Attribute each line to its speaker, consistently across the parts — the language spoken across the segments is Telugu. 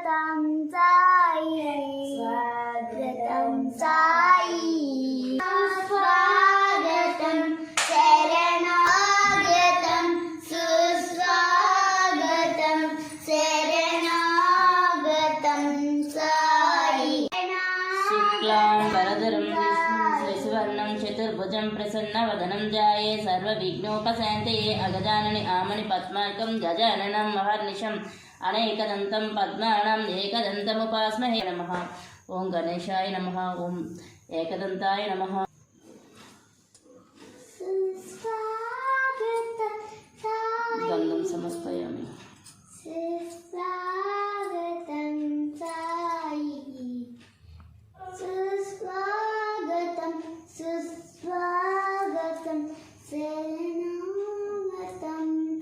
Speaker 1: స్వాగతం సాయి. స్వాగతం సాయి స్వాగతం శరణాగతం. సుస్వాగతం శరణాగతం సాయి.
Speaker 2: శుక్లాం వరదరం విష్ణుం శశివర్ణం చతుర్భుజం ప్రసన్నవదనం ధ్యాయే సర్వవిఘ్నోపశాంతయే. అగజానని ఆమని పద్మార్కం గజాననం మహర్నిశం అనేకదంతం పద్మాణం ఏకదంతముపాస్మహే నమ ఓం గణేశాయ నమ ఓం ఏకదంతాయ నమ గంధం సమర్పయామి
Speaker 1: సుస్వాగతం సాయి సుస్వాగతం సుస్వాగతం శరణాగతం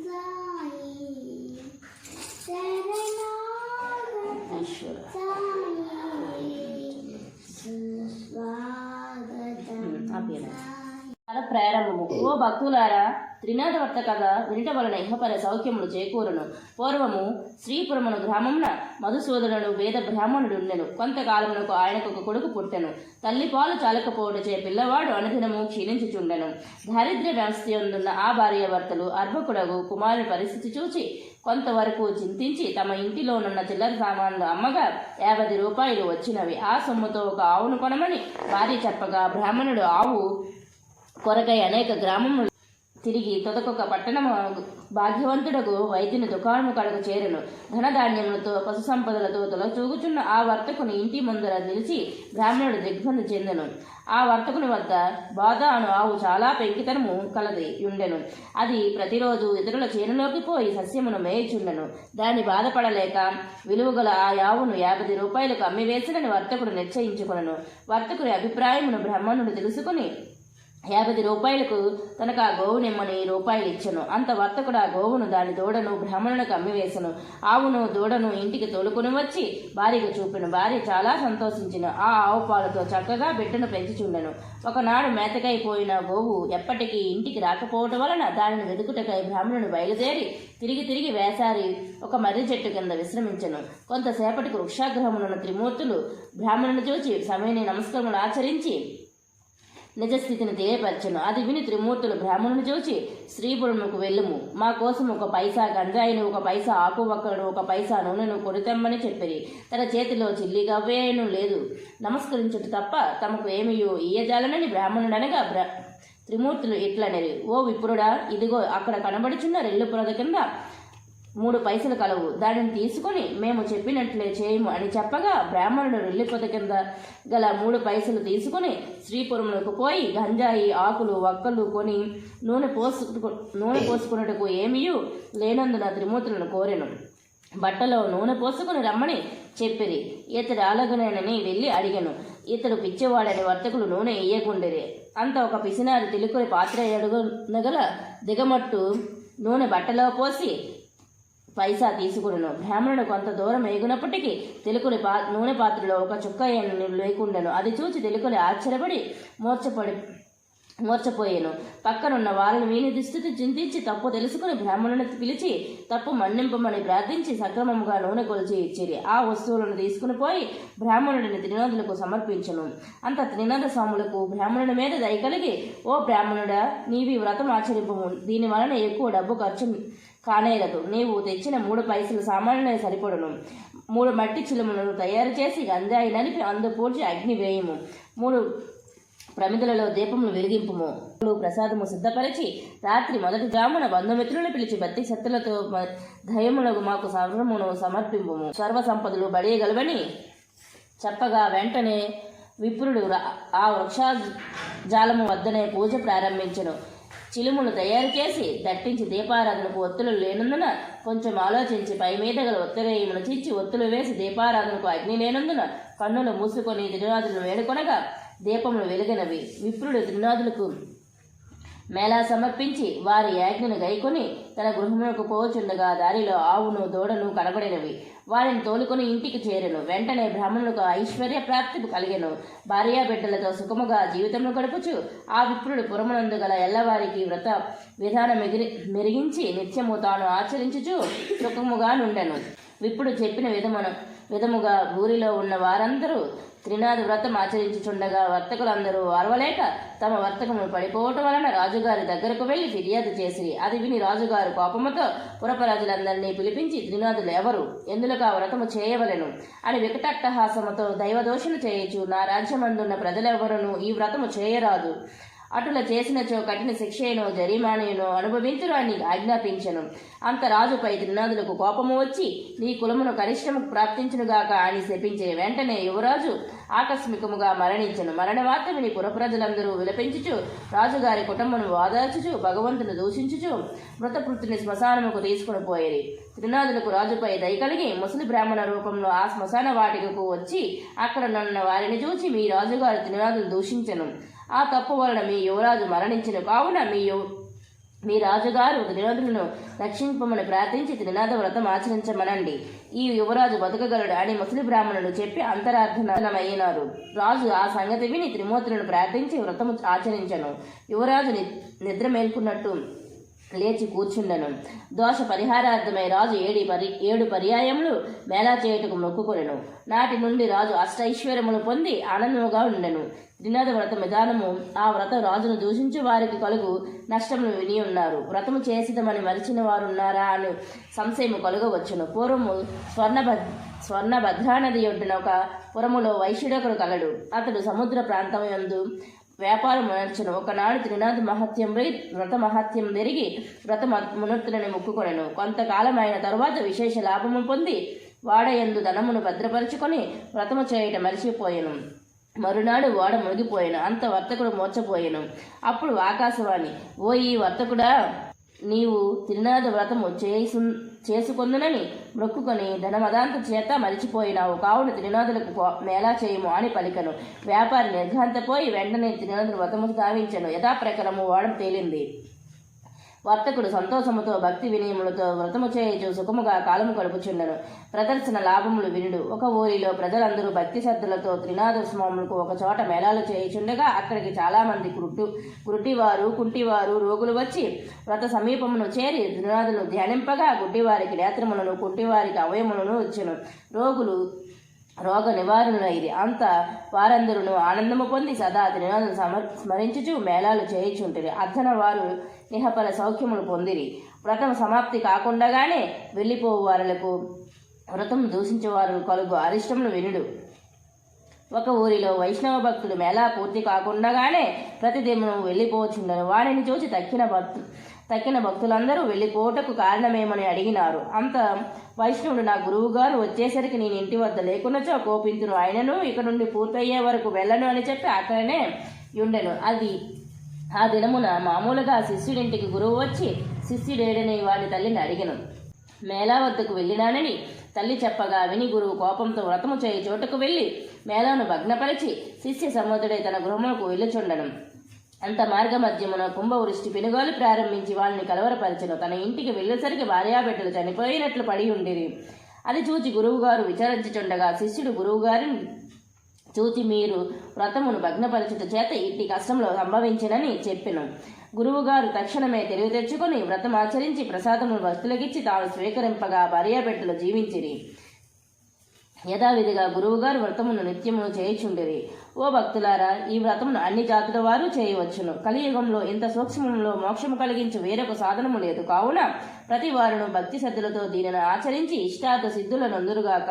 Speaker 1: సాయి శరణాగతం
Speaker 2: ఈశ్వర
Speaker 1: సాయి మహాపీడ
Speaker 2: కథ ప్రారంభము. ఓ భక్తులారా త్రినాథవర్త కథ వినట వలన ఇహపర సౌఖ్యములు చేకూరును. పూర్వము శ్రీపురమును గ్రామమున మధుసూదనుడు వేద బ్రాహ్మణుడు ఉండెను కొంతకాలమునకు ఆయనకు ఒక కొడుకు పుట్టెను. తల్లి పాలు చాలకపోవటచే పిల్లవాడు అనుదినము క్షీణించుచుండెను. దారిద్ర్య వ్యవస్థ అందున్న ఆ భార్యాభర్తలు అర్భకుడగు కుమారుని పరిస్థితి చూచి కొంతవరకు చింతించి తమ ఇంటిలోనున్న చిల్లర సామాన్లు అమ్మగా యాభై రూపాయలు వచ్చినవి. ఆ సొమ్ముతో ఒక ఆవును కొనమని భార్య చెప్పగా బ్రాహ్మణుడు ఆవు కొరకై అనేక గ్రామములు తిరిగి తొదకొక పట్టణము భాగ్యవంతుడకు వైద్యుని దుకాణము కడకు చేరును. ధనధాన్యములతో పశు సంపదలతో తొలచూగుచున్న ఆ వర్తకుని ఇంటి ముందర నిలిచి బ్రాహ్మణుడు దిగ్బంధి చెందెను. ఆ వర్తకుని వద్ద బాధ అను ఆవు చాలా పెంకితనము కలది ఉండెను అది ప్రతిరోజు ఇతరుల చేనులోకి పోయి సస్యమును మేయుచుండెను. దాన్ని బాధపడలేక విలువగల ఆ యావును యాభై రూపాయలకు అమ్మివేసినని వర్తకుడు నిశ్చయించుకును వర్తకుని అభిప్రాయమును బ్రహ్మణుడు తెలుసుకుని యాభై రూపాయలకు తనకు ఆ గోవు నిమ్మని రూపాయలు ఇచ్చను. అంత వర్తకుడు ఆ గోవును దాని దూడను బ్రాహ్మణునికి అమ్మివేసను. ఆవును దూడను ఇంటికి తోలుకుని వచ్చి భార్యకు చూపెను. భార్య చాలా సంతోషించిన. ఆ ఆవు పాలతో చక్కగా బిడ్డను పెంచుచుండెను. ఒకనాడు మేతకైపోయిన గోవు ఎప్పటికీ ఇంటికి రాకపోవటం వలన దానిని వెతుకుటకై బ్రాహ్మణుడు బయలుదేరి తిరిగి తిరిగి వేసారి ఒక మర్రి చెట్టు కింద విశ్రమించను. కొంతసేపటికి వృక్షాగ్రహమునున్న త్రిమూర్తులు బ్రాహ్మణుని చూచి సమయని నమస్కారములు ఆచరించి నిజస్థితిని తెలియపరచను. అది విని త్రిమూర్తులు బ్రాహ్మణుని చూచి శ్రీపురముకు వెళ్ళుము. మా కోసం ఒక పైసా గంజాయిని ఒక పైసా ఆకు ఒక్కడు ఒక పైసా నూనెను కొడితమ్మని చెప్పిరి. తన చేతిలో చిల్లి గవ్వేను లేదు. నమస్కరించుట తప్ప తమకు ఏమియో ఇయ్యజాలనని బ్రాహ్మణుడనగా బ్ర త్రిమూర్తులు ఇట్లనేవి ఓ విప్రుడా ఇదిగో అక్కడ కనబడుచున్న రెల్లు పొరద కింద మూడు పైసలు కలవు. దానిని తీసుకొని మేము చెప్పినట్లే చేయము అని చెప్పగా బ్రాహ్మణుడు రెల్లిపొద కింద గల మూడు పైసలు తీసుకొని శ్రీపురములకు పోయి గంజాయి ఆకులు వక్కలు కొని నూనె పోసుకు నూనె పోసుకున్నట్టుకు ఏమీయు లేనందున త్రిమూర్తులను కోరెను. బట్టలో నూనె పోసుకుని రమ్మని చెప్పిరి. ఇతడు అలాగనేనని వెళ్ళి అడిగాను. ఇతడు పిచ్చేవాడని వర్తకులు నూనె ఇయ్యకుండిరి. అంత ఒక పిసినారి తిలుకుని పాత్ర అడుగునగల దిగమట్టు నూనె బట్టలో పోసి పైసా తీసుకును బ్రాహ్మణుడు కొంత దూరం ఎగునప్పటికీ తెలుకుని పా నూనె పాత్రలో ఒక చుక్క లేకుండెను. అది చూచి తెలుకుని ఆశ్చర్యపడి మూర్చపడి మూర్చపోయాను పక్కనున్న వారిని వీని దుస్థితి చింతించి తప్పు తెలుసుకుని బ్రాహ్మణుని పిలిచి తప్పు మన్నింపమని ప్రార్థించి సక్రమముగా నూనె కొలిచి ఇచ్చిరి. ఆ వస్తువులను తీసుకుని పోయి బ్రాహ్మణుడిని త్రినాథులకు సమర్పించను. అంత త్రినాథ స్వాములకు బ్రాహ్మణుడి మీద దయ కలిగి ఓ బ్రాహ్మణుడా నీవి వ్రతం ఆచరింపము. దీని వలన ఎక్కువ డబ్బు ఖర్చు కానేరదు నీవు తెచ్చిన మూడు పైసలు సామాన్యులే సరిపడును. మూడు మట్టి చిలుములను తయారు చేసి గంజాయి నలిపి అందు పూడ్చి అగ్ని వేయము. మూడు ప్రమిదలలో దీపములు వెలిగింపుము. ప్రసాదము సిద్ధపరిచి రాత్రి మొదటి జామున బంధుమిత్రులను పిలిచి భక్తి శక్తులతో దయములకు మాకు సర్వమును సమర్పింపుము. సర్వ సంపదలు బడియగలవని చెప్పగా వెంటనే విప్రుడు ఆ వృక్ష జాలము వద్దనే పూజ ప్రారంభించను. చిలుములు తయారు చేసి దట్టించి దీపారాధనకు ఒత్తులు లేనందున కొంచెం ఆలోచించి పై మీద గల ఒత్తులేయమును చిచ్చి ఒత్తులు వేసి దీపారాధనకు అగ్ని లేనందున కన్నులు మూసుకొని త్రినాథులను వేడుకొనగా దీపములు వెలిగినవి. విప్రుడు త్రినాథులకు మేళా సమర్పించి వారి యాజ్ఞను గైకొని తన గృహమునకు పోచుండగా దారిలో ఆవును దూడను కనబడినవి. వారిని తోలుకొని ఇంటికి చేరెను. వెంటనే బ్రాహ్మణులకు ఐశ్వర్య ప్రాప్తి కలిగెను. భార్యా బిడ్డలతో సుఖముగా జీవితమును గడుపుచు ఆ విప్రుడు పురమునందు గల ఎల్లవారికి వ్రత విధానం మెగిరి మెరిగించి నిత్యము తాను ఆచరించుచు సుఖముగా నుండెను. ఇప్పుడు చెప్పిన విధమున విధముగా ఊరిలో ఉన్న వారందరూ త్రినాథ వ్రతం ఆచరించుచుండగా వర్తకులందరూ వారవలేక తమ వర్తకము పడిపోవటం వలన రాజుగారి దగ్గరకు వెళ్ళి ఫిర్యాదు చేసి అది విని రాజుగారు కోపముతో పురపరాజులందరినీ పిలిపించి త్రినాథులు ఎవరు? ఎందులకు ఆ వ్రతము చేయవలెను? అని వికటట్టహాసముతో దైవదోషణ చేయుచు నా రాజ్యమందున్న ప్రజలెవరును ఈ వ్రతము చేయరాదు. అటుల చేసినచో కఠిన శిక్షను జరిమానేను అనుభవించురు అని ఆజ్ఞాపించను. అంత రాజుపై త్రినాథులకు కోపము వచ్చి నీ కులమును కనిష్టము ప్రాప్తించునుగాక అని శపించే వెంటనే యువరాజు ఆకస్మికముగా మరణించను. మరణ వార్త విని పురప్రజలందరూ విలపించుచు రాజుగారి కుటుంబను వాదార్చుచు భగవంతుని దూషించుచు మృతపృతిని శ్మశానముకు తీసుకుని పోయేది త్రినాథులకు రాజుపై దయ కలిగి ముసలి బ్రాహ్మణ రూపంలో ఆ శ్మశాన వాటికకు వచ్చి అక్కడ నున్న వారిని చూచి మీ రాజుగారు త్రినాథులు దూషించను. ఆ తప్పు వలన మీ యువరాజు మరణించిన కావున మీ యు మీ రాజుగారు త్రినాథులను రక్షింపమని ప్రార్థించి త్రినాథ వ్రతం ఆచరించమనండి. ఈ యువరాజు బతకగలడు అని ముసలి బ్రాహ్మణులు చెప్పి అంతరార్థనమయ్యినారు. రాజు ఆ సంగతి విని త్రిమూర్తులను ప్రార్థించి వ్రతము ఆచరించను. యువరాజు ని- నిద్ర మేల్కున్నట్టు లేచి కూర్చుండెను. దోష పరిహారార్థమై రాజు ఏడి పరి ఏడు పర్యాయములు మేళా చేయుటకు మొక్కుకొనెను. నాటి నుండి రాజు అష్టైశ్వర్యములు పొంది ఆనందముగా ఉండెను. త్రినాథ వ్రత విధానము ఆ వ్రతం రాజును దూషించు వారికి కలుగు నష్టమును విని ఉన్నారు. వ్రతము చేసిదమని మరిచిన వారున్నారా అని సంశయము కలుగవచ్చును. పూర్వము స్వర్ణభద్ స్వర్ణభద్రానది ఒడ్డున ఒక పురములో వైశ్యుడొకడు కలడు. అతడు సముద్ర ప్రాంతం యందు వ్యాపారం నడుచును ఒకనాడు త్రినాథ మహత్యం వ్రత మహత్యం పెరిగి వ్రత మునర్తులని మొక్కుకొనెను. కొంతకాలం అయిన తరువాత విశేష లాభము పొంది వాడయందు ధనమును భద్రపరుచుకొని వ్రతము చేయట మరిచిపోయాను. మరునాడు ఓడ మునిగిపోయాను. అంత వర్తకుడు మూర్చపోయాను అప్పుడు ఆకాశవాణి ఓ ఈ వర్తకుడా నీవు తిరునాథ వ్రతము చేసు చేసుకొందునని మొక్కుకొని ధనమదాంత చేత మరిచిపోయినావు. కావున తిరునాథులకు మేళా చేయము అని పలికను. వ్యాపారి నిర్ఘాంతపోయి వెంటనే తిరునాథులు వ్రతము స్థాపించను యథాప్రకారము వాడం తేలింది. వర్తకుడు సంతోషముతో భక్తి వినయములతో వ్రతము చేయచు సుఖముగా కాలము గడుపుచుండెను. ప్రదర్శన లాభములు వినుడు. ఒక ఊరిలో ప్రజలందరూ భక్తి శ్రద్ధలతో త్రినాథ స్వాములకు ఒక చోట మేళాలు చేయుచుండగా అక్కడికి చాలామంది మంది గుడ్డివారు కుంటివారు రోగులు వచ్చి వ్రత సమీపమును చేరి త్రినాదులు ధ్యానింపగా గుడ్డివారికి నేత్రములను కుంటివారికి అవయములను ఇచ్చెను. రోగులు రోగ నివారణైది అంత వారందరూ ఆనందము పొంది సదా త్రినాదులు సమర్ స్మరించుచు మేళాలు చేయుచుంటారు. అర్ధన వారు నిహపల సౌఖ్యములు పొందిరి. వ్రతం సమాప్తి కాకుండగానే వెళ్ళిపోవు వారులకు. వ్రతం దూషించే వారు కలుగు అరిష్టములు వినుడు. ఒక ఊరిలో వైష్ణవ భక్తుడు మేళా పూర్తి కాకుండగానే ప్రతిదినము వెళ్ళిపోవచ్చుండను వారిని చూసి తక్కిన భక్తు తక్కిన భక్తులందరూ వెళ్ళిపోవటకు కారణమేమని అడిగినారు. అంత వైష్ణవుడు నా గురువు గారు వచ్చేసరికి నేను ఇంటి వద్ద లేకున్నచో కోపించును ఆయనను ఇక నుండి పూర్తయ్యే వరకు వెళ్ళను అని చెప్పి అక్కడనే ఉండెను అది ఆ దినమున మామూలుగా శిష్యుడింటికి గురువు వచ్చి శిష్యుడేడని వాడి తల్లిని అడిగను. మేళా వద్దకు వెళ్ళినానని తల్లి చెప్పగా విని గురువు కోపంతో వ్రతము చేయి చోటుకు వెళ్ళి మేళాను భగ్నపరిచి శిష్య సముద్రుడై తన గృహములకు వెళ్ళుచుండడం అంత మార్గ మధ్యమున కుంభవృష్టి పెనుగోలు ప్రారంభించి వాళ్ళని కలవరపరచను. తన ఇంటికి వెళ్ళేసరికి భార్యాబిడ్డలు చనిపోయినట్లు పడి ఉండిరి. అది చూచి గురువుగారు విచారించుచుండగా శిష్యుడు గురువుగారిని చూచి మీరు వ్రతమును భగ్నపరచుట చేత ఇట్టి కష్టంలో సంభవించినని చెప్పెను. గురువుగారు తక్షణమే తెలివి తెచ్చుకొని వ్రతం ఆచరించి ప్రసాదమును భక్తులకిచ్చి తాను స్వీకరింపగా భార్యాబిడ్డలు జీవించిరి. యథావిధిగా గురువుగారు వ్రతమును నిత్యమును చేయుచుండిరి. ఓ భక్తులారా ఈ వ్రతమును అన్ని జాతుల వారు చేయవచ్చును. కలియుగంలో ఇంత సూక్ష్మంలో మోక్షము కలిగించు వేరొక సాధనము లేదు. కావున ప్రతి వారును భక్తి శ్రద్ధలతో దీనిని ఆచరించి ఇష్టార్థ సిద్ధులను అందురుగాక